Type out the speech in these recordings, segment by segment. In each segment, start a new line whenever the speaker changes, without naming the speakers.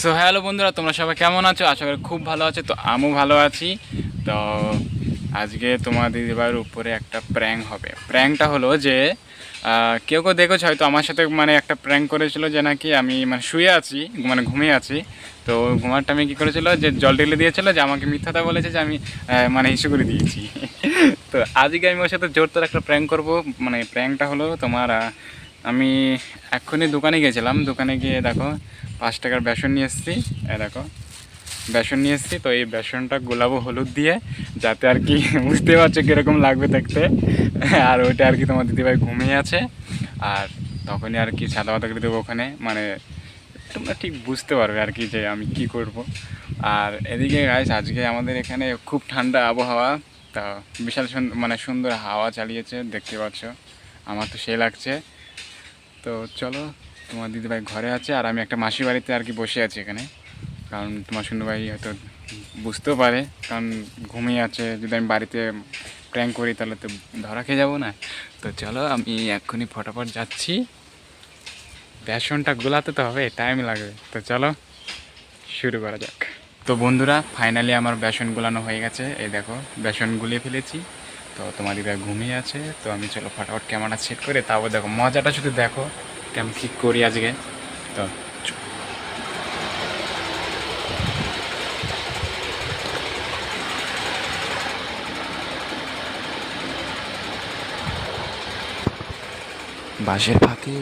So hello বন্ধুরা, তোমরা সবাই কেমন আছো? আশা করি খুব ভালো আছো। তো আমিও ভালো আছি। তো আজকে তোমার দিদিবার উপরে একটা প্র্যাঙ্ক হবে। প্র্যাঙ্কটা হলো যে কেউ কেউ দেখেছ হয়তো আমার সাথে মানে একটা প্র্যাঙ্ক করেছিল যে নাকি আমি মানে শুয়ে আছি মানে ঘুমিয়ে আছি। তো ঘুমার টাইমে কী করেছিল যে জল ঢেলে দিয়েছিল যে আমাকে মিথ্যাটা বলেছে যে আমি মানে হিসু করে দিয়েছি। তো আজকে আমি ওর সাথে জোরদার একটা প্র্যাঙ্ক করব। মানে প্র্যাঙ্কটা হলো তোমার আমি এক্ষুনি দোকানে গেছিলাম দোকানে গিয়ে দেখো, পাঁচ টাকার বেসন নিয়ে এসেছি। এ দেখো, বেসন নিয়ে এসেছি। তো এই বেসনটা গোলাপ হলুদ দিয়ে, যাতে আর কি বুঝতে পারছ কীরকম লাগবে দেখতে। আর ওইটা আর কি তোমার দিদিভাই ঘুমিয়ে আছে। আর তখনই আর কি সাদা পাতা করে দেবো ওখানে। মানে তোমরা ঠিক বুঝতে পারবে আর কি যে আমি কি করব। আর এদিকে গাইস আজকে আমাদের এখানে খুব ঠান্ডা আবহাওয়া। তা বিশাল মানে সুন্দর হাওয়া চালিয়েছে, দেখতে পাচ্ছ। আমার তো সে লাগছে। তো চলো, তোমার দিদিভাই ঘরে আছে আর আমি একটা মাসির বাড়িতে আর কি বসে আছি এখানে। কারণ তোমার সুন্দর ভাই হয়তো বুঝতেও পারে, কারণ ঘুমিয়ে আছে, যদি আমি বাড়িতে প্র্যাঙ্ক করি তাহলে তো ধরা খেয়ে যাব না। তো চলো, আমি এক্ষুনি ফটাফট যাচ্ছি। বেসনটা গোলাতে তো হবে টাইম লাগবে। তো চলো, শুরু করা যাক। তো বন্ধুরা ফাইনালি আমার বেসন গোলানো হয়ে গেছে। এই দেখো, বেসন গুলিয়ে ফেলেছি। তো তোমার দিদা ঘুমিয়ে আছে, তো আমি চলো ফটাফট ক্যামেরা সেট করে, তারপর দেখো, মজাটা শুধু দেখো কেমন কী করি আজকে। তো বাঁশের ফাঁকে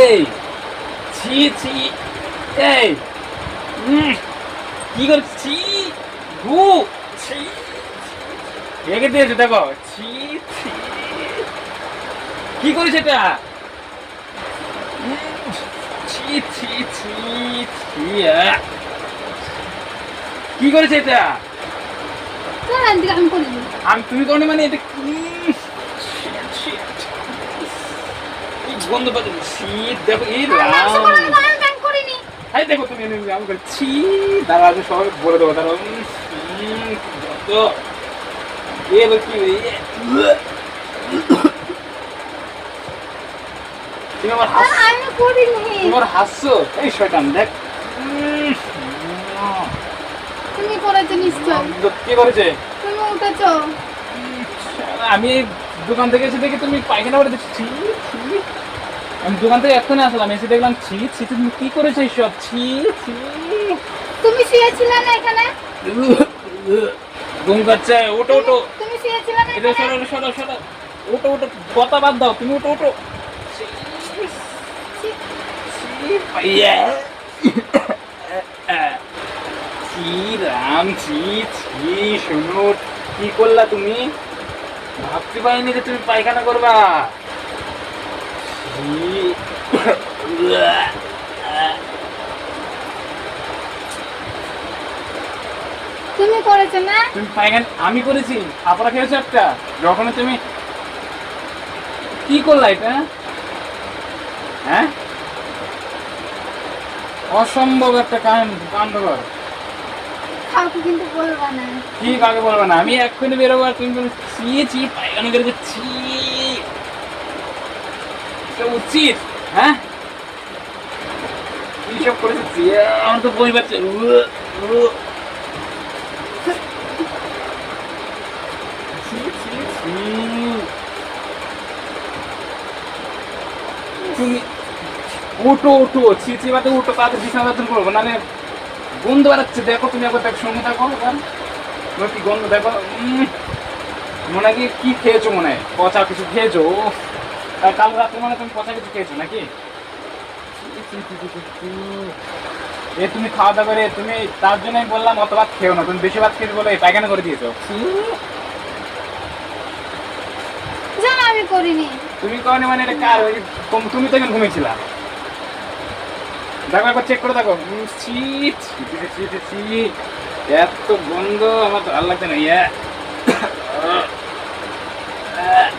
এই ছি ছি এই কি করছিস ছি গু ছি রেখে দিয়েছে দেখো ছি ছি কি করেছে এটা ছি ছি ছি ছি। কি করেছে এটা
আমি
তুমি করনি মানে এটা কি পাচ্ছি শীত দেখো এই এই দেখো তুমি আমি করছি দাঁড়া আমি সবাই বলে দেবো দাঁড়া তো এবার কি তুমি আমার তোমার হাসছো? এই শয়তান দেখ।
তুমি করেছ নিশ্চয়।
কে করেছে?
তুমি উঠেছো।
আমি দোকান থেকে এসে দেখি তুমি পায়খানা করে দেখছি ছি ছি। আমি দোকান থেকে এক্ষুনি আসলাম এসে দেখলাম ছি ছি তুমি কি করেছ এইসব? ছি ছি।
তুমি শুয়েছিলে না এখানে?
ঘুম পাচ্ছে ওটো ওটো
তুমি শুয়েছিলে না
এটা সরো সরো সরো। ওটো ওটো কথা বাদ দাও তুমি ওটো ওটো ছি, রাম ছি ছি শোনো কি করলা তুমি? ভাবতে পারিনি যে তুমি পায়খানা করবা। তুমি করেছ না?
তুমি পায়খানা আমি করেছি। আপনারা খেয়েছো একটা। যখন তুমি কি করলা এটা? হ্যাঁ? অসম্ভব একটা কাণ্ড কাণ্ডকর
কাউকে কিন্তু বলবা না।
কি কাকে বলবে না। আমি এক্ষুনি বেরোবো আর তুমি ছি ছি পায়খানা করেছে ছি এটা উচিত হ্যাঁ? কি সব করেছে আমার তো ছি তুমি উঠো উঠো। ছি ছি বাতে উঠো, তাড়াতাড়ি বিছানা চাদর করব। নাহলে গন্ধ বেড়াচ্ছে। দেখো তুমি একবার দেখ, সঙ্গে থাকো এবার। তোমার কি গন্ধ? দেখো মনে হয় কি কি খেয়েছো মনে হয়? পচা কিছু খেয়েছো? কাল রাত্রে মানে তুমি পচা কিছু খেয়েছো নাকি। এ তুমি খাওয়া দাওয়া করে তুমি তার জন্য আমি বললাম অত ভাত খেও না তুমি বেশি ভাত খেতে বলে পায়খানা করে দিয়েছ।
জানো আমি করিনি।
তুমি কখনো মানে এটা কার? ওই তুমি তো এখন ঘুমিয়েছিলা। দেখো একবার চেক করে দেখো। ছি, ছি। এত গন্ধ আমার তো ভালো লাগছে না ইয়া উম। দাও, দাও, দাও, দাও, দাও। ওই দাও, দাও, দাও।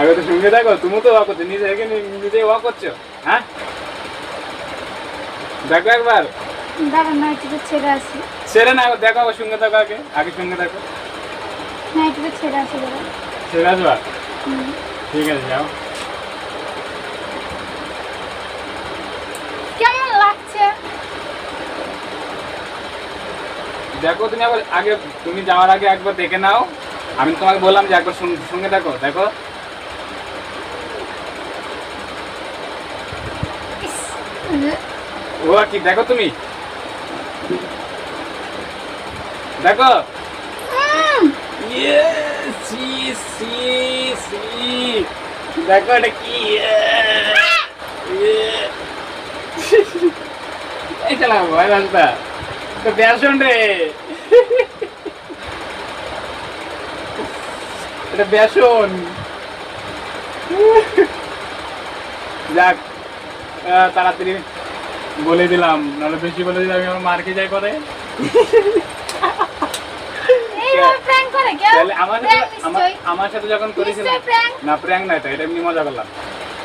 আগে তো শুনতে দেখো তুমি তো ওয়া করছ নিজে এখানে নিজে ওয়া করছ হ্যাঁ? দেখো একবার।
দাঁড়ান নাইটিটা ছেড়ে আসি।
ছেড়ে না দেখো আবার সঙ্গে দেখো আগে আগে সঙ্গে দেখো
নাইটিটা ছেড়ে আসি
ছেড়ে আসবা ঠিক আছে যাও।
কেমন লাগছে?
দেখো তুমি আবার আগে তুমি যাওয়ার আগে একবার দেখে নাও। আমি তোমাকে বললাম যে একবার সঙ্গে দেখো দেখো। ও কি, দেখো তুমি। দেখো। সি সি দেখো এটা কি। এই চালাবো ভাই তো বেসন রে এটা বেসন যাক তাড়াতাড়ি বলে দিলাম নাহলে বেশি বলে দিলে আমি আমার মার্কে যাই করে আমার সাথে আমার সাথে যখন
prank।
না প্র্যাঙ্ক নয় তো এটা এমনি মজা করলাম।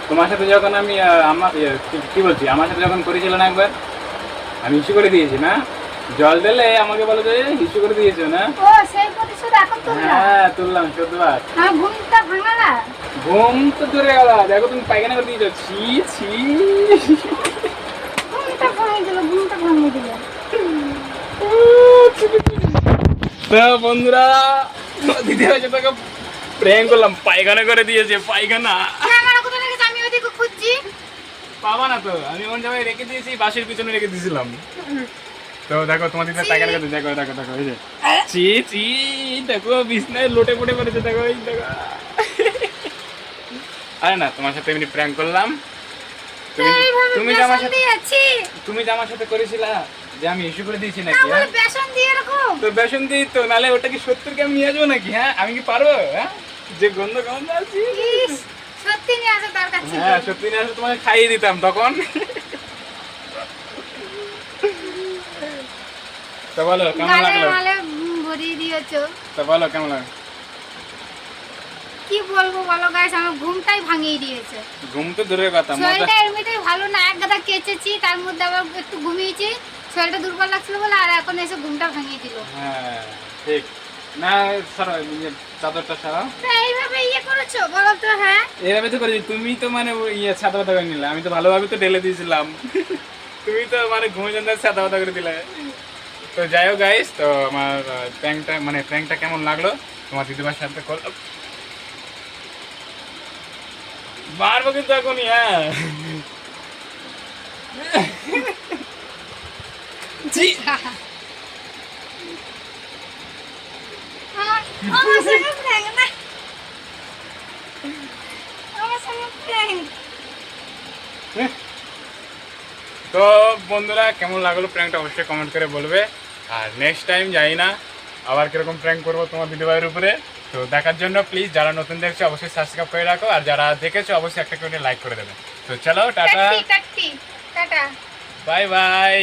তোমার সাথে যখন আমি আমার ইয়ে, কি- বলছি? আমার সাথে যখন করেছিল না একবার আমি ইস্যু করে দিয়েছি না? জল দিলে আমাকে বলো যে ইস্যু করে দিয়েছ না?
ও, সেই প্রতিশোধ এখন তুললা?
হ্যাঁ তুললাম
ঘুমটা ভাঙালা?
ঘুম তো দূরে গেল। দেখো তুমি পায়খানা করে দিয়েছ। ছি ছি
ঘুমটা ভাঙিয়ে দিল, ঘুমটা ভাঙিয়ে দিল।
বন্ধুরা দিদি হয়েছে তোকে প্র্যাঙ্ক করলাম পায়খানা করে দিয়েছে পায়খানা। পাবা না তো আমি কোন জায়গায় রেখে দিয়েছি বাসের পিছনে রেখে দিয়েছিলাম। তো দেখো তোমার দিদি পায়খানা করতে দেখো দেখো দেখো এই যে। চি চি দেখো বিছনায় লোটে পড়ে পড়েছে দেখো এই দেখো। আরে না তোমার সাথে এমনি প্র্যাঙ্ক করলাম। তুমি যে আমার সাথে তুমি যে আমার সাথে করেছিলা যে আমি ইস্যু করে দিয়েছি নাকি হ্যাঁ?
বেসন দিয়ে এরকম?
তো বেসন দিই তো নালে ওটা কি সত্তর কি আমি নিয়ে যাব নাকি হ্যাঁ আমি কি পারব হ্যাঁ যে গন্ধ গন্ধ আছি
সত্যি নিয়ে আসা।
হ্যাঁ সত্যি নিয়ে তোমাকে খাইয়ে দিতাম তখন তো বলো কেমন লাগল
মালে ভরিয়ে দিয়েছ।
তো বলো কেমন লাগল
কি বলব বলো গাইস আমার ঘুমটাই ভাঙিয়ে দিয়েছে।
ঘুম তো দূরের কথা
শরীরটা এমনিতেই ভালো না এক গাদা কেচেছি তার মধ্যে আবার একটু ঘুমিয়েছি শরীরটা দুর্বল লাগছিল বলে আর এখন এসে ঘুমটা ভাঙিয়ে দিল।
হ্যাঁ ঠিক। না সরো ইয়ে, চাদরটা সরাও
তো এইভাবে ইয়ে করেছ বলো তো হ্যাঁ?
এভাবে তো করেছি তুমি তো মানে ইয়ে ছাতা পাতা করে নিলে আমি তো ভালোভাবে তো ঢেলে দিয়েছিলাম। তুমি তো মানে ঘুমে যান পাতা করে দিলে। তো যাই হোক গাইস তো আমার প্র্যাঙ্কটা মানে প্র্যাঙ্কটা কেমন লাগল? তোমার দিদিমার সাথে কল মারবো কিন্তু এখনই হ্যাঁ। তো বন্ধুরা কেমন লাগল প্র্যাঙ্কটা অবশ্যই কমেন্ট করে বলবে। আর নেক্সট টাইম যাই না আবার কীরকম প্র্যাঙ্ক করব তোমার দিদিভাইয়ের উপরে। তো দেখার জন্য প্লিজ যারা নতুন দেখছ অবশ্যই সাবস্ক্রাইব করে রাখো। আর যারা দেখেছ অবশ্যই একটা করে লাইক করে দেবে। তো চলো টাটা।
টাটা।
Bye bye